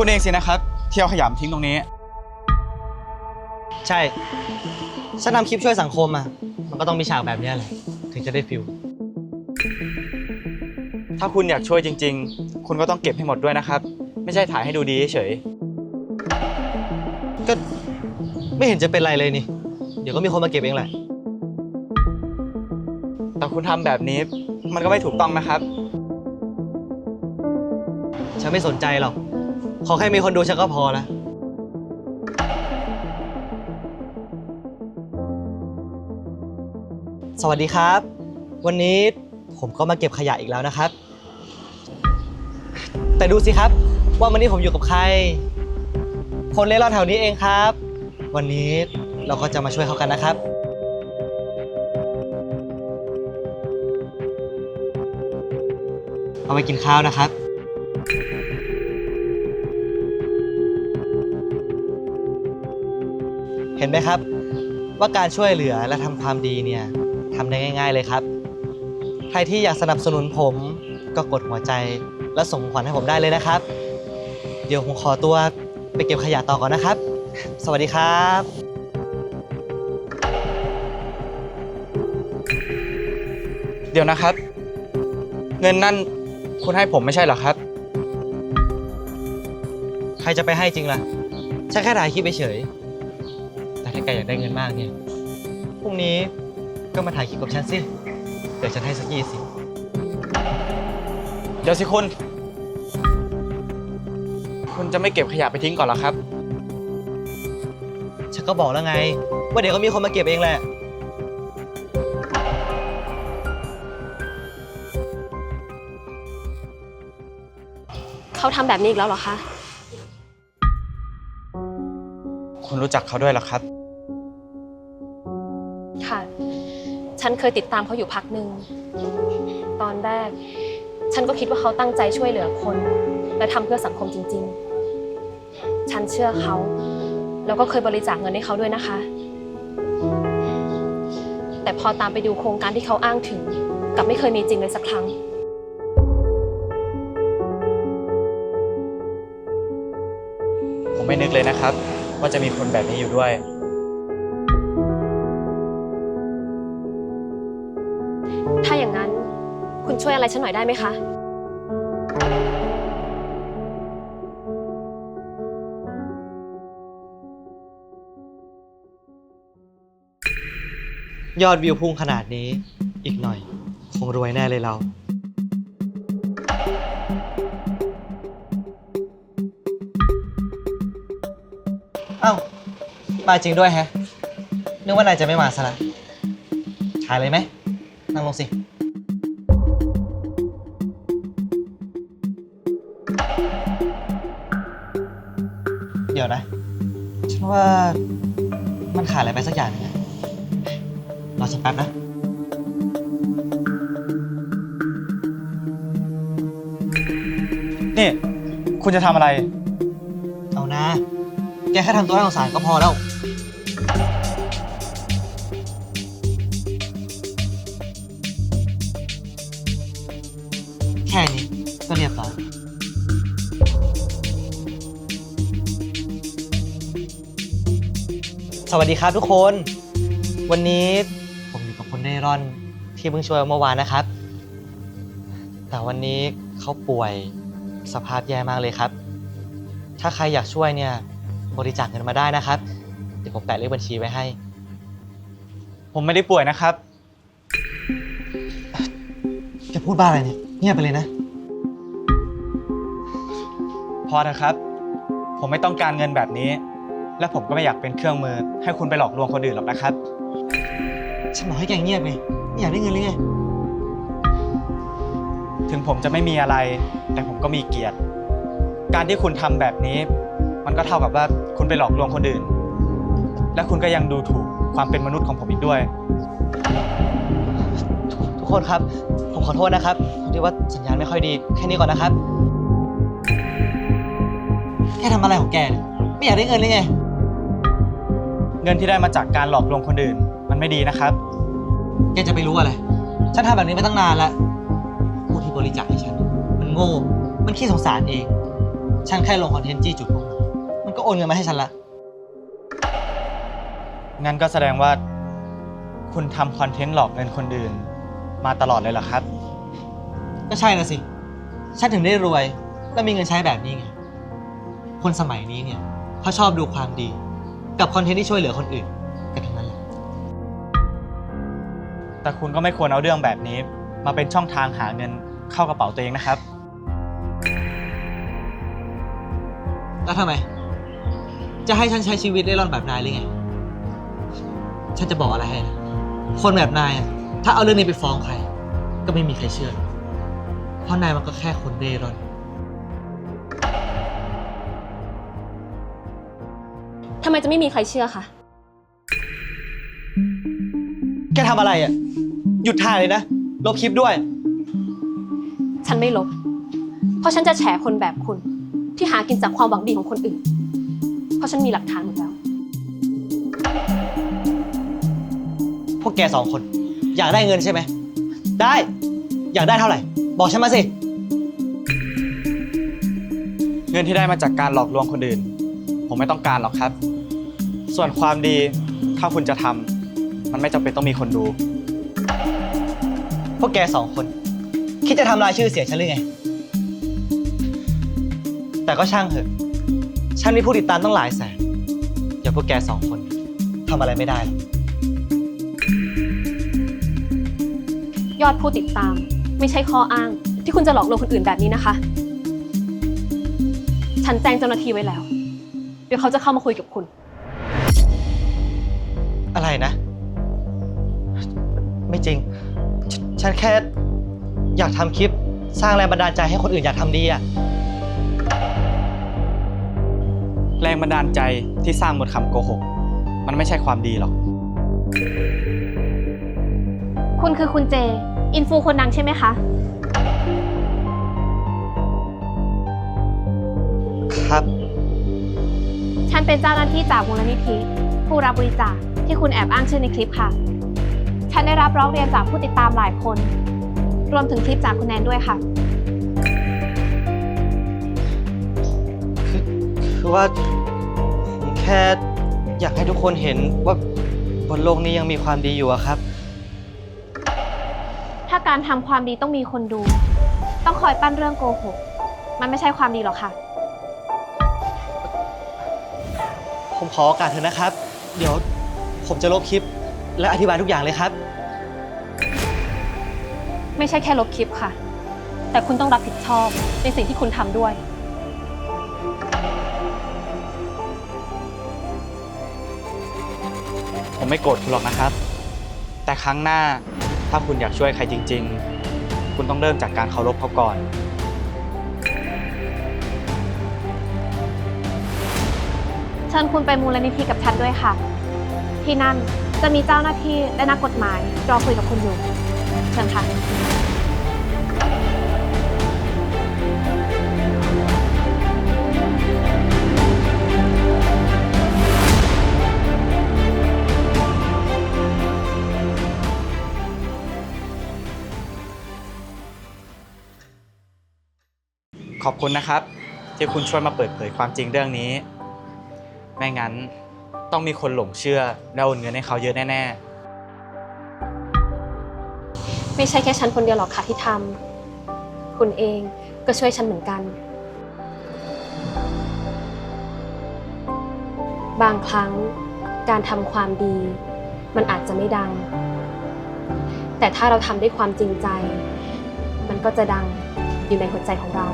คุณเองสินะครับที่เอาขยะมาทิ้งตรงนี้ ใช่ ฉันทำคลิปช่วยสังคมอะ มันก็ต้องมีฉากแบบเนี้ยแหละถึงจะได้ฟิลถ้าคุณอยากช่วยจริง ๆ คุณก็ต้องเก็บให้หมดด้วยนะครับ ไม่ใช่ถ่ายให้ดูดีเฉย ก็ไม่เห็นจะเป็นไรเลยนี่ เดี๋ยวก็มีคนมาเก็บเองแหละ แต่คุณทำแบบนี้ มันก็ไม่ถูกต้องนะครับ ฉันไม่สนใจหรอก ขอแค่มีคนดูฉันก็พอแล้ว สวัสดีครับ วันนี้ผมก็มาเก็บขยะอีกแล้วนะครับ แต่ดูสิครับ ว่าวันนี้ผมอยู่กับใคร คนเล่ร่อนแถวนี้เองครับ วันนี้เราก็จะมาช่วยเขากันนะครับ เอาไปกินข้าวนะครับ ห็นไหมครับ ว่าการช่วยเหลือและทำความดีเนี่ยทำได้ง่าย ๆเลยครับ ใครที่อยากสนับสนุนผมก็กดหัวใจและส่งของขวัญให้ผมได้เลยนะครับ เดี๋ยวผมขอตัวไปเก็บขยะต่อก่อนนะครับ สวัสดีครับเดี๋ยวนะครับ เงินนั่นคุณให้ผมไม่ใช่เหรอครับ ใครจะไปให้จริงล่ะฉันแค่ถ่ายคลิปเฉยๆ แต่ถ้าแกอยากได้เงินมากเนี่ย พรุ่งนี้ก็มาถ่ายคลิปกับฉันสิ เดี๋ยวฉันให้สักยี่สิบเดี๋ยวสิคุณ คุณจะไม่เก็บขยะไปทิ้งก่อนเหรอครับ ฉันก็บอกแล้วไง ว่าเดี๋ยวก็มีคนมาเก็บเองแหละ เขาทำแบบนี้อีกแล้วเหรอคะ คุณรู้จักเขาด้วยเหรอครับ ค่ะ ฉันเคยติดตามเขาอยู่พักหนึ่ง ตอนแรก ฉันก็คิดว่าเขาตั้งใจช่วยเหลือคน และทำเพื่อสังคมจริง ๆ ฉันเชื่อเขา แล้วก็เคยบริจาคเงินให้เขาด้วยนะคะ แต่พอตามไปดูโครงการที่เขาอ้างถึงกลับไม่เคยมีจริงเลยสักครั้งผมไม่นึกเลยนะครับ ว่าจะมีคนแบบนี้อยู่ด้วย ช่วยอะไรฉันหน่อยได้ไหมคะ ยอดวิวพุ่งขนาดนี้ อีกหน่อย คงรวยแน่เลยเราเอ้ามาจริงด้วยแฮะ นึกว่านายจะไม่มาซะละถ่ายเลยไหม นั่งลงสิ เดี๋ยวนะ ฉันว่ามันขาดอะไรไปสักอย่างหนึงอะรอฉันแป๊บนะ นี่ คุณจะทำอะไร เอานะ แกแค่ทำตัวน่าสงสารก็พอแล้ว วัสดีครับทุกคน วันนี้ผมอยู่กับคนเร่ร่อนที่เพิ่งช่วยเมื่อวานนะครับ แต่วันนี้เขาป่วยสภาพแย่มากเลยครับ ถ้าใครอยากช่วยเนี่ยบริจาคเงินมาได้นะครับ เดี๋ยวผมแปะเลขบัญชีไว้ให้ ผมไม่ได้ป่วยนะครับ จะพูดบ้าอะไรเนี่ยเงียบไปเลยนะ พอเถอะครับ ผมไม่ต้องการเงินแบบนี้ และผมก็ไม่อยากเป็นเครื่องมือ ให้คุณไปหลอกลวงคนอื่นหรอกนะครับ ฉันบอกให้แกเงียบไงไม่อยากได้เงินหรือไง ถึงผมจะไม่มีอะไร แต่ผมก็มีเกียรติ การที่คุณทำแบบนี้ มันก็เท่ากับว่าคุณไปหลอกลวงคนอื่น และคุณก็ยังดูถูกความเป็นมนุษย์ของผมอีกด้วย ทุกคนครับ ผมขอโทษนะครับพอดีว่าสัญญาณไม่ค่อยดี แค่นี้ก่อนนะครับแกทำอะไรของแกเนี่ยไม่อยากได้เงินหรือไง เงินที่ได้มาจากการหลอกลวงคนอื่น มันไม่ดีนะครับ แกจะไปรู้อะไร ฉันทำแบบนี้มาตั้งนานแล้ว ผู้ที่บริจาคให้ฉัน มันโง่ มันขี้สงสารเอง ฉันแค่ลงคอนเทนต์จี้จุดพวกมันมันก็โอนเงินมาให้ฉันละ งั้นก็แสดงว่า คุณทำคอนเทนต์หลอกเงินคนอื่น มาตลอดเลยเหรอครับ ก็ใช่นะสิ ฉันถึงได้รวย และมีเงินใช้แบบนี้ไง คนสมัยนี้เนี่ยเขาชอบดูความดี กับคอนเทนต์ที่ช่วยเหลือคนอื่นกันทั้งนั้นแหละ แต่คุณก็ไม่ควรเอาเรื่องแบบนี้ มาเป็นช่องทางหาเงินเข้ากระเป๋าตัวเองนะครับ แล้วทำไม จะให้ฉันใช้ชีวิตเร่ร่อนแบบนายหรือไง ฉันจะบอกอะไรให้นะ คนแบบนายอะถ้าเอาเรื่องนี้ไปฟ้องใคร ก็ไม่มีใครเชื่อหรอกเพราะนายมันก็แค่คนเร่ร่อน ทำไมจะไม่มีใครเชื่อคะ แกทำอะไรอะ หยุดถ่ายเลยนะ ลบคลิปด้วย ฉันไม่ลบ เพราะฉันจะแฉคนแบบคุณ ที่หากินจากความหวังดีของคนอื่น เพราะฉันมีหลักฐานหมดแล้ว พวกแกสองคน อยากได้เงินใช่ไหม ได้ อยากได้เท่าไหร่ บอกฉันมาสิ เงินที่ได้มาจากการหลอกลวงคนอื่น ผมไม่ต้องการหรอกครับ ส่วนความดีถ้าคุณจะทำมันไม่จำเป็นต้องมีคนดู พวกแกสองคน คิดจะทำลายชื่อเสียงฉันหรือไง แต่ก็ช่างเถอะ ฉันมีผู้ติดตามตั้งหลายแสนอย่าพวกแกสองคนทำอะไรไม่ได้หรอกยอดผู้ติดตาม ไม่ใช่ข้ออ้าง ที่คุณจะหลอกลวงคนอื่นแบบนี้นะคะ ฉันแจ้งเจ้าหน้าที่ไว้แล้ว เดี๋ยวเขาจะเข้ามาคุยกับคุณ อะไรนะ ไม่จริงฉนฉันแค่อยากทำคลิปสร้างแรงบันดาลใจให้คนอื่นอยากทำดีอะแรงบันดาลใจที่สร้างบนคำโกหก มันไม่ใช่ความดีหรอก คุณคือคุณเจ อินฟูคนดังใช่ไหมคะ ครับ ฉันเป็นเจ้าหน้าที่จากมูลนิธิ ผู้รับบริจาคที่คุณแอบอ้างชื่อในคลิปค่ะ ฉันได้รับร้องเรียนจากผู้ติดตามหลายคน รวมถึงคลิปจากคุณแนนด้วยค่ะ คือคือว่าผมแค่อยากให้ทุกคนเห็นว่าบนโลกนี้ยังมีความดีอยู่อะครับ ถ้าการทำความดีต้องมีคนดู ต้องคอยปั้นเรื่องโกหก มันไม่ใช่ความดีหรอกค่ะ ผมขอโอกาสเถอะนะครับ เดี๋ยวผมจะลบคลิป และอธิบายทุกอย่างเลยครับ ไม่ใช่แค่ลบคลิปค่ะ แต่คุณต้องรับผิดชอบในสิ่งที่คุณทำด้วย ผมไม่โกรธคุณหรอกนะครับ แต่ครั้งหน้าถ้าคุณอยากช่วยใครจริง ๆ คุณต้องเริ่มจากการเคารพเขาก่อน ชิญคุณไปมูลนิธิกับฉันด้วยค่ะ ที่นั่นจะมีเจ้าหน้าที่และนักกฎหมายรอคุยกับคุณอยู่ เชิญค่ะ ขอบคุณนะครับ ที่คุณช่วยมาเปิดเผยความจริงเรื่องนี้ ไม่งั้นต้องมีคนหลงเชื่อและโอนเงินให้เขาเยอะแน่ไม่ใช่แค่ฉันคนเดียวหรอกค่ะที่ทำคุณเองก็ช่วยฉันเหมือนกัน บางครั้งการทำความดี มันอาจจะไม่ดัง แต่ถ้าเราทำด้วยความจริงใจ มันก็จะดังอยู่ในหัวใจของเรา